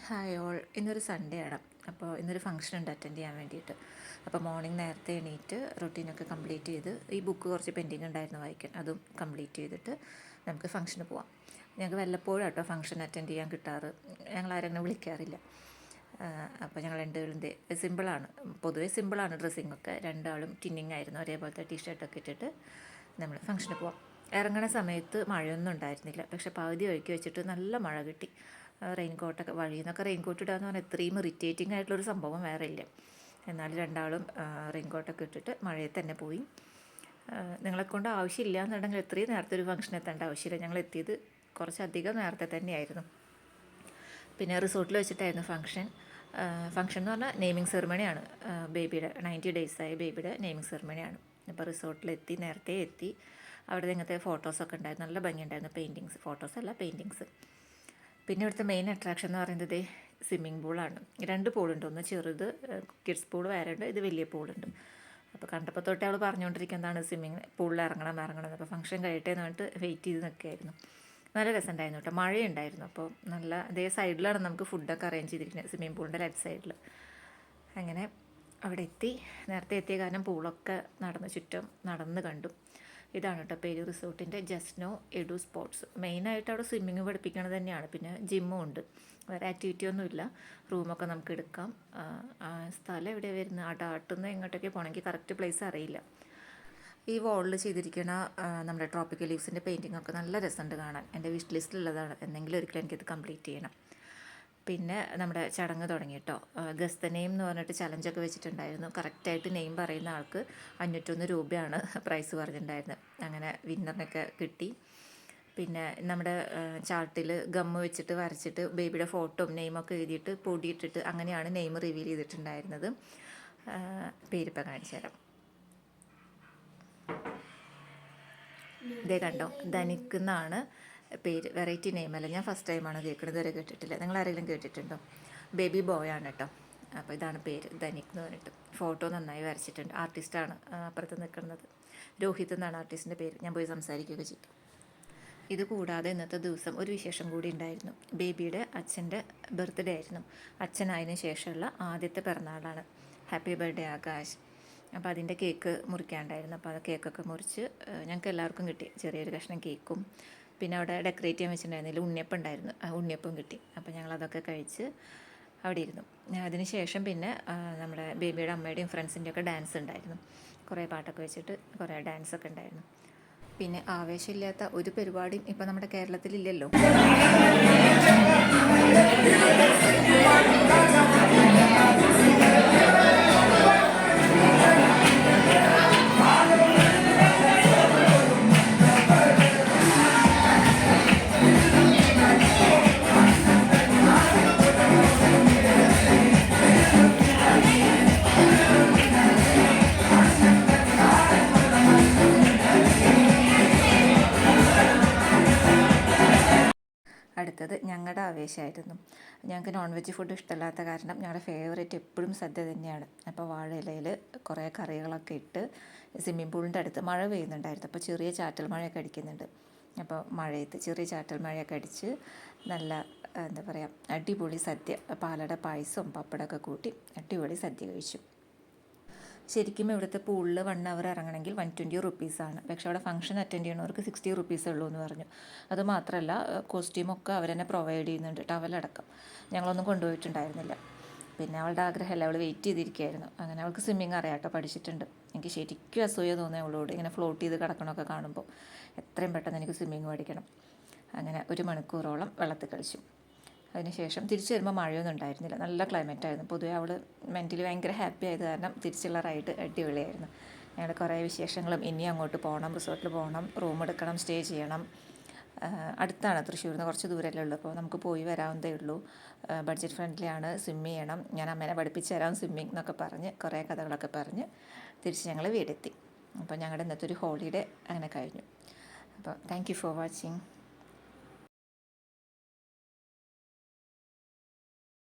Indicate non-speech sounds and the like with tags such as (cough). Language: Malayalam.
ഹായ് ഓൾ ഇന്നൊരു സൺഡേ ആണ്. അപ്പോൾ ഇന്നൊരു ഫംഗ്ഷൻ ഉണ്ട് അറ്റൻഡ് ചെയ്യാൻ വേണ്ടിയിട്ട്. അപ്പോൾ മോർണിംഗ് നേരത്തെ എണീറ്റ് റൊട്ടീനൊക്കെ കംപ്ലീറ്റ് ചെയ്ത് ഈ ബുക്ക് കുറച്ച് പെൻഡിങ് ഉണ്ടായിരുന്നു വായിക്കാൻ. അതും കംപ്ലീറ്റ് ചെയ്തിട്ട് നമുക്ക് ഫംഗ്ഷന് പോവാം. ഞങ്ങൾക്ക് വല്ലപ്പോഴും കേട്ടോ ഫംഗ്ഷൻ അറ്റൻഡ് ചെയ്യാൻ കിട്ടാറ്. ഞങ്ങൾ ആരെങ്കിലും വിളിക്കാറില്ല. അപ്പോൾ ഞങ്ങൾ രണ്ടുപേരുടെ സിമ്പിളാണ് പൊതുവേ സിമ്പിളാണ് ഡ്രസ്സിങ്ങൊക്കെ രണ്ടാളും ടിന്നിങ് ആയിരുന്നു. ഒരേപോലത്തെ ടീഷർട്ടൊക്കെ ഇട്ടിട്ട് നമ്മൾ ഫംഗ്ഷന് പോവാം. ഇറങ്ങണ സമയത്ത് മഴയൊന്നും ഉണ്ടായിരുന്നില്ല. പക്ഷെ പകുതി വഴിക്ക് വെച്ചിട്ട് നല്ല മഴ കിട്ടി. റെയിൻ കോട്ടൊക്കെ വഴിയിൽ നിന്നൊക്കെ റെയിൻകോട്ട് ഇടുക എന്ന് പറഞ്ഞാൽ ഇത്രയും ഇറിറ്റേറ്റിംഗ് ആയിട്ടുള്ളൊരു സംഭവം വേറെ ഇല്ല. എന്നാലും രണ്ടാളും റെയിൻകോട്ടൊക്കെ ഇട്ടിട്ട് മഴയിൽ തന്നെ പോയി. നിങ്ങളെ കൊണ്ട് ആവശ്യമില്ല എന്നുണ്ടെങ്കിൽ എത്രയും നേരത്തെ ഒരു ഫംഗ്ഷൻ എത്തേണ്ട ആവശ്യമില്ല. ഞങ്ങൾ എത്തിയത് കുറച്ചധികം നേരത്തെ തന്നെയായിരുന്നു. പിന്നെ റിസോർട്ടിൽ വെച്ചിട്ടായിരുന്നു ഫംഗ്ഷൻ ഫംഗ്ഷൻ എന്ന് പറഞ്ഞാൽ നെയ്മിങ് സെറിമണിയാണ് ബേബിയുടെ നയന്റി ഡേയ്സായ ബേബിയുടെ നെയ്മിങ് സെറിമണിയാണ് അപ്പോൾ റിസോർട്ടിലെത്തി നേരത്തെ എത്തി. അവിടെ ഇങ്ങനത്തെ ഫോട്ടോസൊക്കെ ഉണ്ടായിരുന്നു. നല്ല ഭംഗിയുണ്ടായിരുന്നു. പെയിന്റിങ്സ് ഫോട്ടോസ് അല്ല പെയിന്റിങ്സ് പിന്നെ ഇവിടുത്തെ മെയിൻ അട്രാക്ഷൻ എന്ന് പറയുന്നത് സ്വിമ്മിംഗ് പൂളാണ് രണ്ട് പൂളുണ്ട് ഒന്ന് ചെറുത് കിഡ്സ് പൂൾ വേറെ ഉണ്ട്. ഇത് വലിയ പൂളുണ്ട് അപ്പോൾ കണ്ടപ്പോൾ തൊട്ടേ അവൾ പറഞ്ഞുകൊണ്ടിരിക്കുന്നതാണ് സ്വിമ്മിങ് പൂളിൽ ഇറങ്ങണം ഇറങ്ങണം അപ്പോൾ ഫംഗ്ഷൻ കഴിയട്ടെ എന്ന് പറഞ്ഞിട്ട് വെയിറ്റ് ചെയ്ത് നിൽക്കുകയായിരുന്നു നല്ല രസമുണ്ടായിരുന്നു കേട്ടോ മഴയുണ്ടായിരുന്നു. അപ്പോൾ നല്ല അതേ സൈഡിലാണ് നമുക്ക് ഫുഡൊക്കെ അറേഞ്ച് ചെയ്തിരിക്കുന്നത് സ്വിമ്മിംഗ് പൂളിന്റെ ലെഫ്റ്റ് സൈഡിൽ അങ്ങനെ അവിടെ എത്തി. നേരത്തെ എത്തിയ കാരണം പൂളൊക്കെ നടന്ന് ചുറ്റും നടന്ന് കണ്ടു. ഇതാണ് കേട്ടോ പേര് റിസോർട്ടിന്റെ ജസ്നോ എഡു സ്പോർട്സ്. മെയിനായിട്ട് അവിടെ സ്വിമ്മിങ് പഠിപ്പിക്കണത് തന്നെയാണ്. പിന്നെ ജിമ്മും ഉണ്ട്. വേറെ ആക്ടിവിറ്റി ഒന്നുമില്ല റൂമൊക്കെ നമുക്ക് എടുക്കാം. സ്ഥലം എവിടെ വരുന്നത്? ആ ഡാട്ടുന്ന എങ്ങോട്ടൊക്കെ പോകണമെങ്കിൽ കറക്റ്റ് പ്ലേസ് അറിയില്ല. ഈ വാളിൽ ചെയ്തിരിക്കുന്ന നമ്മുടെ ട്രോപ്പിക്കൽ ലീവ്സിന്റെ പെയിന്റിംഗ് ഒക്കെ നല്ല രസമുണ്ട് കാണാൻ. എന്റെ വിഷ് ലിസ്റ്റിലുള്ളതാണ് എന്തെങ്കിലും ഒരിക്കലും എനിക്കിത് കംപ്ലീറ്റ് ചെയ്യണം. പിന്നെ നമ്മുടെ ചടങ്ങ് തുടങ്ങി കേട്ടോ ഗസ്ത നെയിം എന്ന് പറഞ്ഞിട്ട് ചലഞ്ചൊക്കെ വെച്ചിട്ടുണ്ടായിരുന്നു. കറക്റ്റായിട്ട് നെയിം പറയുന്ന ആൾക്ക് അഞ്ഞൂറ്റൊന്ന് രൂപയാണ് (laughs) പ്രൈസ് പറഞ്ഞിട്ടുണ്ടായിരുന്നത് അങ്ങനെ വിന്നറിനൊക്കെ കിട്ടി. പിന്നെ നമ്മുടെ ചാർട്ടിൽ ഗമ്മ് വെച്ചിട്ട് വരച്ചിട്ട് ബേബിയുടെ ഫോട്ടോ നെയിമൊക്കെ എഴുതിയിട്ട് പൊടിയിട്ടിട്ട് അങ്ങനെയാണ് നെയിം റിവീൽ ചെയ്തിട്ടുണ്ടായിരുന്നത്. പേരിപ്പോൾ കാണിച്ചു തരാം. ഇതേ കണ്ടോ ധനിക്കുന്നാണ് പേര് വെറൈറ്റി നെയിം അല്ല. ഞാൻ ഫസ്റ്റ് ടൈമാണ് കേൾക്കുന്നത്? വരെ കേട്ടിട്ടില്ല. നിങ്ങൾ ആരെങ്കിലും കേട്ടിട്ടുണ്ടോ? ബേബി ബോയ് ആണ് കേട്ടോ അപ്പോൾ ഇതാണ് പേര്. ധനിക് എന്ന് പറഞ്ഞിട്ട്. ഫോട്ടോ നന്നായി വരച്ചിട്ടുണ്ട്. ആർട്ടിസ്റ്റാണ് അപ്പുറത്ത് നിൽക്കുന്നത്. രോഹിത് എന്നാണ് ആർട്ടിസ്റ്റിന്റെ പേര്. ഞാൻ പോയി സംസാരിക്കുകയൊക്കെ ചെയ്തു ഇത് കൂടാതെ ഇന്നത്തെ ദിവസം ഒരു വിശേഷം കൂടി ഉണ്ടായിരുന്നു. ബേബിയുടെ അച്ഛന്റെ ബർത്ത്ഡേ ആയിരുന്നു. അച്ഛനായതിനു ശേഷമുള്ള ആദ്യത്തെ പിറന്നാളാണ്. Happy birthday Akash. അപ്പോൾ അതിന്റെ കേക്ക് മുറിക്കാണ്ടായിരുന്നു അപ്പോൾ അത് കേക്കൊക്കെ മുറിച്ച് ഞങ്ങൾക്ക് എല്ലാവർക്കും കിട്ടി. ചെറിയൊരു കഷ്ണം കേക്കും പിന്നെ അവിടെ ഡെക്കറേറ്റ് ചെയ്യാൻ വെച്ചിട്ടുണ്ടായിരുന്നില്ല. ഉണ്ണിയപ്പം ഉണ്ടായിരുന്നു. ഉണ്ണിയപ്പം കിട്ടി. അപ്പോൾ ഞങ്ങളതൊക്കെ കഴിച്ച് അവിടെ ഇരുന്നു. അതിന് ശേഷം പിന്നെ നമ്മുടെ ബേബിയുടെ അമ്മയുടെയും ഫ്രണ്ട്സിന്റെയും ഒക്കെ ഡാൻസ് ഉണ്ടായിരുന്നു. കുറേ പാട്ടൊക്കെ വെച്ചിട്ട് കുറേ ഡാൻസൊക്കെ ഉണ്ടായിരുന്നു. പിന്നെ ആവേശമില്ലാത്ത ഒരു പരിപാടിയും ഇപ്പം നമ്മുടെ കേരളത്തിലില്ലല്ലോ. അടുത്തത് ഞങ്ങളുടെ ആവേശമായിരുന്നു ഞങ്ങൾക്ക് നോൺ വെജ് ഫുഡ് ഇഷ്ടമല്ലാത്ത കാരണം ഞങ്ങളുടെ ഫേവറേറ്റ് എപ്പോഴും സദ്യ തന്നെയാണ്. അപ്പോൾ വാഴയിലയിൽ കുറേ കറികളൊക്കെ ഇട്ട് സ്വിമ്മിംഗ് പൂളിന്റെ അടുത്ത് മഴ പെയ്യുന്നുണ്ടായിരുന്നു. അപ്പോൾ ചെറിയ ചാറ്റൽ മഴയൊക്കെ അടിക്കുന്നുണ്ട്. അപ്പോൾ മഴയത്ത് ചെറിയ ചാറ്റൽ മഴയൊക്കെ അടിച്ച് നല്ല എന്താ പറയുക അടിപൊളി സദ്യ. പാലട പായസവും പപ്പടമൊക്കെ കൂട്ടി അടിപൊളി സദ്യ കഴിച്ചു. ശരിക്കും ഇവിടുത്തെ പൂളിൽ വൺ അവർ ഇറങ്ങണമെങ്കിൽ വൺ ട്വന്റി റുപ്പീസാണ് പക്ഷേ അവിടെ ഫംഗ്ഷൻ അറ്റൻഡ് ചെയ്യണവർക്ക് സിക്സ്റ്റി റുപ്പീസേ ഉള്ളൂ എന്ന് പറഞ്ഞു. അത് മാത്രമല്ല കോസ്റ്റ്യൂമൊക്കെ അവർ തന്നെ പ്രൊവൈഡ് ചെയ്യുന്നുണ്ട് ടവലടക്കം ഞങ്ങളൊന്നും കൊണ്ടുപോയിട്ടുണ്ടായിരുന്നില്ല. പിന്നെ അവളുടെ ആഗ്രഹമല്ല അവൾ വെയിറ്റ് ചെയ്തിരിക്കുകയായിരുന്നു. അങ്ങനെ അവൾക്ക് സ്വിമ്മിങ് അറിയാട്ടോ പഠിച്ചിട്ടുണ്ട്. എനിക്ക് ശരിക്കും അസൂയ തോന്നി അവളോട് ഇങ്ങനെ ഫ്ലോട്ട് ചെയ്ത് കിടക്കണമൊക്കെ കാണുമ്പോൾ എത്രയും പെട്ടെന്ന് എനിക്ക് സ്വിമ്മിങ് പഠിക്കണം. അങ്ങനെ ഒരു മണിക്കൂറോളം വെള്ളത്തിൽ കളിച്ചു. അതിനുശേഷം തിരിച്ചു വരുമ്പോൾ മഴയൊന്നും ഉണ്ടായിരുന്നില്ല. നല്ല ക്ലൈമറ്റ് ആയിരുന്നു. പൊതുവേ അവൾ മെന്റലി ഭയങ്കര ഹാപ്പി ആയത് കാരണം തിരിച്ചുള്ള റൈഡ് അടിപൊളിയായിരുന്നു. ഞങ്ങളുടെ കുറേ വിശേഷങ്ങളും ഇനി അങ്ങോട്ട് പോകണം റിസോർട്ടിൽ പോകണം റൂം എടുക്കണം സ്റ്റേ ചെയ്യണം. അടുത്താണ് തൃശ്ശൂരിൽ നിന്ന് കുറച്ച് ദൂരമല്ലേ ഉള്ളൂ. അപ്പോൾ നമുക്ക് പോയി വരാവുന്നതേ ഉള്ളൂ. ബഡ്ജറ്റ് ഫ്രണ്ട്ലി ആണ്. സ്വിമ്മ് ചെയ്യണം. ഞാൻ അമ്മേനെ പഠിപ്പിച്ച് തരാം സ്വിമ്മിങ് എന്നൊക്കെ പറഞ്ഞ് കുറേ കഥകളൊക്കെ പറഞ്ഞ് തിരിച്ച് ഞങ്ങൾ വീടെത്തി. അപ്പോൾ ഞങ്ങളുടെ ഇന്നത്തെ ഒരു ഹോളിഡേ അങ്ങനെ കഴിഞ്ഞു. അപ്പോൾ താങ്ക് യു ഫോർ വാച്ചിങ്